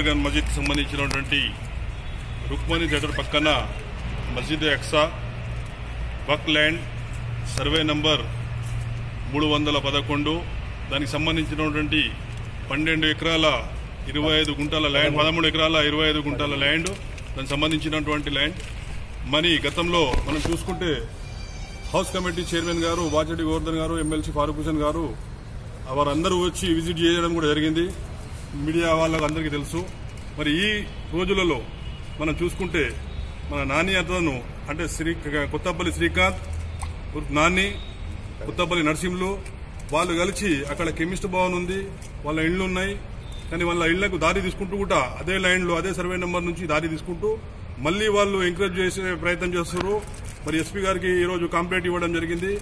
Gun మస్జిద్కి సంబంధించినటువంటి Rukmini theatre పక్కన మస్జిద్ ఎక్సా వక్ ల్యాండ్ సర్వే నంబర్ మూడు వందల పదకొండు దానికి సంబంధించినటువంటి పన్నెండు ఎకరాల ఇరవై ఐదు గుంటల ల్యాండ్ పదమూడు ఎకరాల ఇరవై ఐదు గుంటల ల్యాండ్ దానికి సంబంధించినటువంటి ల్యాండ్. మరి గతంలో మనం చూసుకుంటే హౌస్ కమిటీ చైర్మన్ గారు వాచడి గోవర్ధన్ గారు ఎమ్మెల్సీ ఫారూక్ హుసేన్ గారు వారందరూ వచ్చి విజిట్ చేయడం కూడా జరిగింది. మీడియా వాళ్ళకు అందరికీ తెలుసు. మరి ఈ రోజులలో మనం చూసుకుంటే మన నాని అతను అంటే శ్రీ కొత్తపల్లి శ్రీకాంత్ నాని కొత్తపల్లి నరసింహులు వాళ్ళు కలిసి అక్కడ కెమిస్ట్ భవన్ ఉంది వాళ్ళ ఇళ్ళు ఉన్నాయి. కానీ వాళ్ళ ఇళ్ళకు దారి తీసుకుంటూ కూడా అదే లైన్లో అదే సర్వే నెంబర్ నుంచి దారి తీసుకుంటూ మళ్ళీ వాళ్ళు ఎంకరేజ్ చేసే ప్రయత్నం చేస్తారు మరి ఎస్పీ గారికి ఈరోజు కంప్లైంట్ ఇవ్వడం జరిగింది.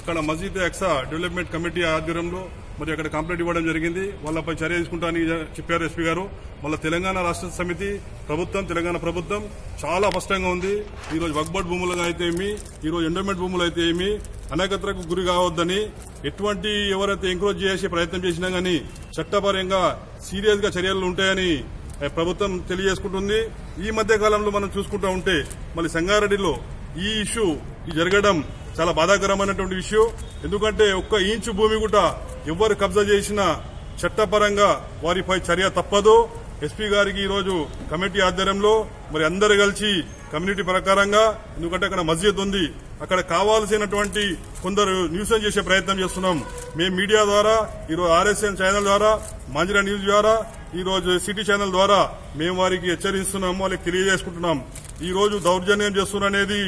అక్కడ మసీద్ ఎక్సా డెవలప్మెంట్ కమిటీ ఆధ్వర్యంలో మరి అక్కడ కంప్లైంట్ ఇవ్వడం జరిగింది. వాళ్ళపై చర్య తీసుకుంటానని చెప్పారు ఎస్పీ గారు. మళ్ళీ తెలంగాణ రాష్ట్ర సమితి ప్రభుత్వం తెలంగాణ ప్రభుత్వం చాలా స్పష్టంగా ఉంది. ఈరోజు వక్బర్డ్ భూములుగా అయితే ఏమి ఈ రోజు ఎండోమెంట్ భూములు అయితే ఏమి అనగత్రకు గురి కావద్దని ఎటువంటి ఎవరైతే ఎంకరేజ్ చేసే ప్రయత్నం చేసినా గానీ చట్టపరంగా సీరియస్గా చర్యలు ఉంటాయని ప్రభుత్వం తెలియజేసుకుంటుంది. ఈ మధ్య కాలంలో మనం చూసుకుంటూ ఉంటే మళ్ళీ సంగారెడ్డిలో ఈ ఇష్యూ జరగడం చాలా బాధాకరమైనటువంటి విషయం. ఎందుకంటే ఒక్క ఇంచు భూమి కూడా ఎవరు కబ్జా చేసినా చట్టపరంగా వారిపై చర్య తప్పదు. ఎస్పీ గారికి ఈరోజు కమిటీ ఆధ్వర్యంలో మరి అందరు కలిసి కమ్యూనిటీ ప్రకారంగా ఎందుకంటే అక్కడ మస్జిద్ ఉంది అక్కడ కావాల్సినటువంటి కొందరు న్యూసెన్స్ చేసే ప్రయత్నం చేస్తున్నాం. మేము మీడియా ద్వారా ఈరోజు ఆర్ఎస్ఎన్ ఛానల్ ద్వారా మంజిరా న్యూస్ ద్వారా ఈరోజు సిటీ ఛానల్ ద్వారా మేము వారికి హెచ్చరిస్తున్నాము వాళ్ళకి తెలియజేసుకుంటున్నాం. ఈ రోజు దౌర్జన్యం చేస్తున్ననేది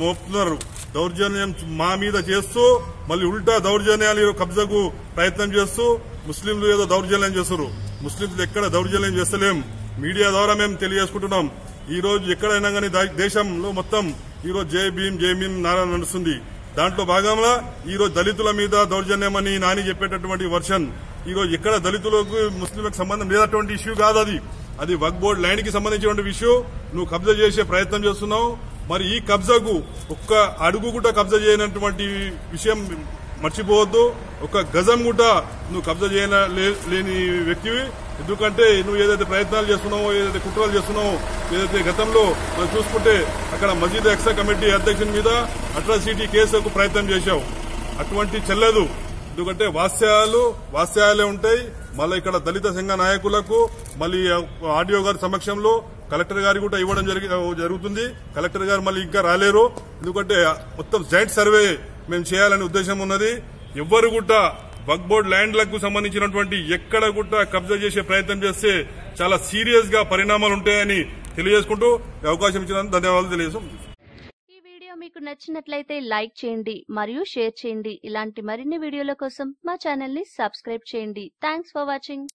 మోపుతున్నారు దౌర్జన్యం మా మీద చేస్తూ మళ్ళీ ఉల్టా దౌర్జన్యాలు కబ్జకు కబ్జాకు ప్రయత్నం చేస్తూ ముస్లింలు ఏదో దౌర్జన్యం చేస్తారు ముస్లింలు ఎక్కడ దౌర్జన్యం చేస్తలేం. మీడియా ద్వారా మేము తెలియజేసుకుంటున్నాం. ఈ రోజు ఎక్కడైనా కానీ దేశంలో మొత్తం ఈరోజు జే జై భీమ్ జై భీమ్ నారా నడుస్తుంది. దాంట్లో భాగంగా ఈ రోజు దళితుల మీద దౌర్జన్యమని నాని చెప్పేటటువంటి వర్షన్. ఈరోజు ఎక్కడ దళితులకు ముస్లింలకు సంబంధం లేనటువంటి ఇష్యూ కాదు అది. అది వక్ బోర్డ్ ల్యాండ్కి సంబంధించినటువంటి ఇష్యూ. నువ్వు కబ్జా చేసే ప్రయత్నం చేస్తున్నావు. మరి ఈ కబ్జాకు ఒక్క అడుగు కూడా కబ్జా చేయనటువంటి విషయం మర్చిపోవద్దు. ఒక గజం కూడా నువ్వు కబ్జా చేయన లే- లేని వ్యక్తివి. ఎందుకంటే నువ్వు ఏదైతే ప్రయత్నాలు చేస్తున్నావో ఏదైతే కుట్రలు చేస్తున్నావో ఏదైతే గతంలో మనం చూసుకుంటే అక్కడ మజీద్ ఎక్సా కమిటీ అధ్యక్షుని మీద అట్రాసిటీ కేసుకు ప్రయత్నం చేశావు. అటువంటి చెల్లదు. ఎందుకంటే వాస్యాలు వాస్యాలే ఉంటాయి. మళ్ళీ ఇక్కడ దళిత సంఘ నాయకులకు మళ్ళీ ఆడియో గారి సమక్షంలో కలెక్టర్ గారి కూడా ఇవ్వడం జరిగి జరుగుతుంది. కలెక్టర్ గారు మళ్ళీ ఇంకా రాలేరు. ఎందుకంటే మొత్తం జాయింట్ సర్వే మేము చేయాలనే ఉద్దేశం ఉన్నది. ఎవ్వరు కూడా వక్ బోర్డ్ ల్యాండ్లకు సంబంధించినటువంటి ఎక్కడ కూడా కబ్జా చేసే ప్రయత్నం చేస్తే చాలా సీరియస్గా పరిణామాలు ఉంటాయని తెలియజేసుకుంటూ అవకాశం ఇచ్చినందుకు ధన్యవాదాలు తెలియజేస్తాం ఈ వీడియో మీకు నచ్చినట్లయితే లైక్ చేయండి మరియు షేర్ చేయండి. ఇలాంటి మరిన్ని వీడియోల కోసం మా ఛానల్ని సబ్స్క్రైబ్ చేయండి. Thanks for watching